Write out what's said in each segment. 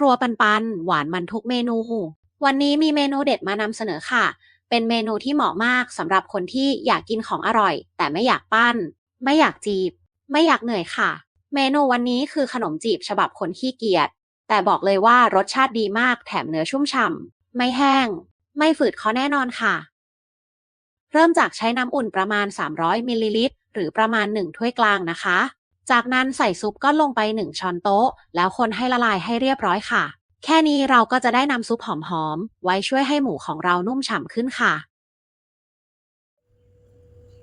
รัวปันปันหวานมันทุกเมนู วันนี้มีเมนูเด็ดมานำเสนอค่ะ เป็นเมนูที่เหมาะมากสำหรับคนที่อยากกินของอร่อย แต่ไม่อยากปั้น ไม่อยากจีบ ไม่อยากเหนื่อยค่ะ เมนูวันนี้คือขนมจีบฉบับคนขี้เกียจแต่บอกเลยว่ารสชาติดีมากแถมเนื้อชุ่มฉ่ำไม่แห้ง ไม่ฝืดคอแน่นอนค่ะ เริ่มจากใช้น้ำอุ่นประมาณ 300มิลลิลิตรหรือประมาณ 1 ถ้วยกลางนะคะ จากนั้นใส่ซุปก็ลงไป 1 ช้อนโต๊ะ แล้วคนให้ละลายให้เรียบร้อยค่ะ แค่นี้เราก็จะได้น้ำซุปหอมๆ ไว้ช่วยให้หมูของเรานุ่มฉ่ำขึ้นค่ะ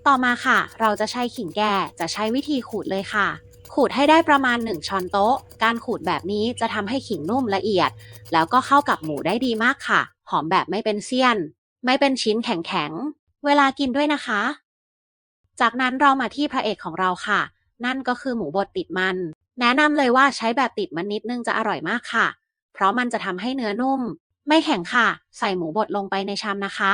ต่อมาค่ะ เราจะใช้ขิงแก่จะใช้วิธีขูดเลยค่ะ ขูดให้ได้ประมาณ 1 ช้อนโต๊ะ การขูดแบบนี้จะทำให้ขิงนุ่มละเอียด แล้วก็เข้ากับหมูได้ดีมากค่ะ หอมแบบไม่เป็นเสี้ยน ไม่เป็นชิ้นแข็งๆ เวลากินด้วยนะคะ จากนั้นเรามาที่พระเอกของเราค่ะ นั่นก็คือหมูบดติดมัน แนะนำเลยว่าใช้แบบติดมันนิดนึงจะอร่อยมากค่ะ เพราะมันจะทำให้เนื้อนุ่ม ไม่แข็งค่ะ ใส่หมูบดลงไปในชามนะคะ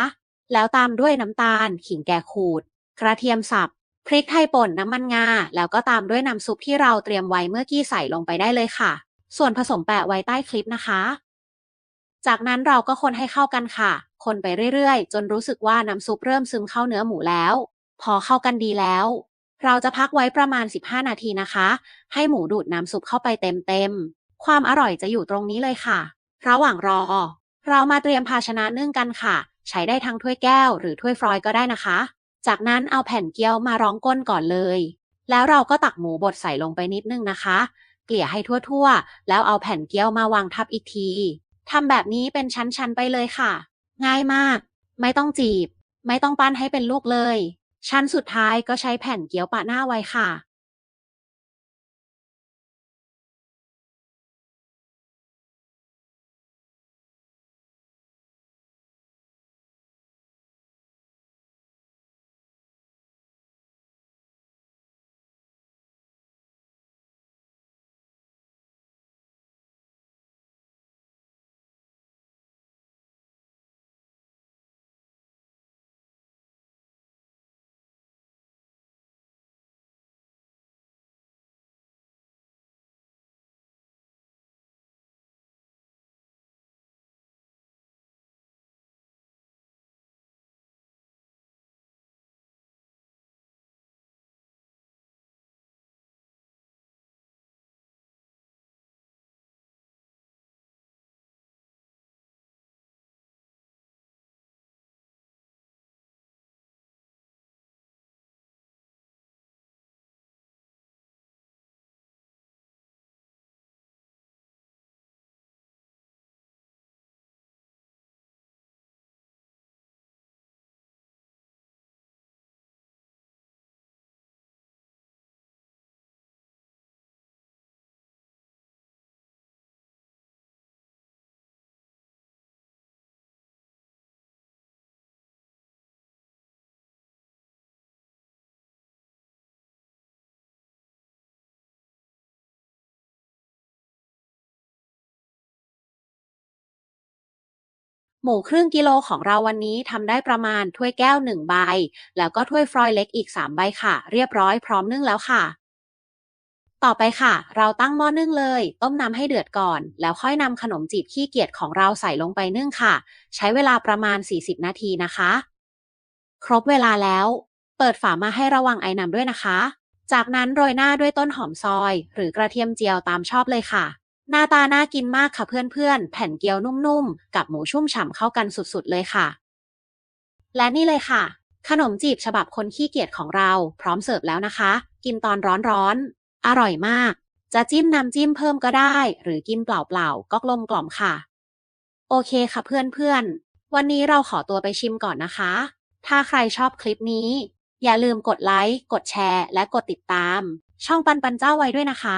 แล้วตามด้วยน้ำตาล ขิงแกขูด กระเทียมสับ พริกไทยป่นน้ำมันงา แล้วก็ตามด้วยน้ำซุปที่เราเตรียมไว้เมื่อกี้ใส่ลงไปได้เลยค่ะ ส่วนผสมแปะไว้ใต้คลิปนะคะ จากนั้นเราก็คนให้เข้ากันค่ะ คนไปเรื่อยๆ จนรู้สึกว่าน้ำซุปเริ่มซึมเข้าเนื้อหมูแล้ว พอเข้ากันดีแล้ว เราจะพักไว้ประมาณ 15 นาทีนะคะ ให้หมูดูดน้ำซุปเข้าไปเต็มๆ ความอร่อยจะอยู่ตรงนี้เลยค่ะ ระหว่างรอ เรามาเตรียมภาชนะนึ่งกันค่ะ ใช้ได้ทั้งถ้วยแก้วหรือถ้วยฟรอยก็ได้นะคะ จากนั้นเอาแผ่นเกี๊ยวมารองก้นก่อนเลย แล้วเราก็ตักหมูบดใส่ลงไปนิดนึงนะคะ เกลี่ยให้ทั่วๆ แล้วเอาแผ่นเกี๊ยวมาวางทับอีกทีทำแบบนี้เป็นชั้นๆไปเลยค่ะ ง่ายมาก ไม่ต้องจีบ ไม่ต้องปั้นให้เป็นลูกเลย ชั้นสุดท้ายก็ใช้แผ่นเกี๊ยวปะหน้าไว้ค่ะ หมูครึ่งกิโลของเราวันนี้ทำได้ประมาณถ้วยแก้วหนึ่งใบ แล้วก็ถ้วยฟรอยเล็กอีก3ใบค่ะ เรียบร้อยพร้อมนึ่งแล้วค่ะ ต่อไปค่ะ เราตั้งหม้อนึ่งเลย ต้มน้ำให้เดือดก่อน แล้วค่อยนำขนมจีบขี้เกียจของเราใส่ลงไปนึ่งค่ะ ใช้เวลาประมาณ 40 นาทีนะคะ ครบเวลาแล้ว เปิดฝามาให้ระวังไอน้ำด้วยนะคะ จากนั้นโรยหน้าด้วยต้นหอมซอย หรือกระเทียมเจียวตามชอบเลยค่ะ หน้าตาน่ากินมากค่ะเพื่อนๆ แผ่นเกี๊ยวนุ่มๆ กับหมูชุ่มฉ่ำเข้ากันสุดๆ เลยค่ะ และนี่เลยค่ะ ขนมจีบฉบับคนขี้เกียจของเรา พร้อมเสิร์ฟแล้วนะคะ กินตอนร้อนๆ อร่อยมาก จะจิ้มน้ำจิ้มเพิ่มก็ได้ หรือกินเปล่าๆ ก็กลมกล่อมค่ะ โอเคค่ะเพื่อนๆ วันนี้เราขอตัวไปชิมก่อนนะคะ ถ้าใครชอบคลิปนี้ อย่าลืมกดไลค์ กดแชร์ และกดติดตาม ช่องปันปันเจ้าไว้ด้วยนะคะ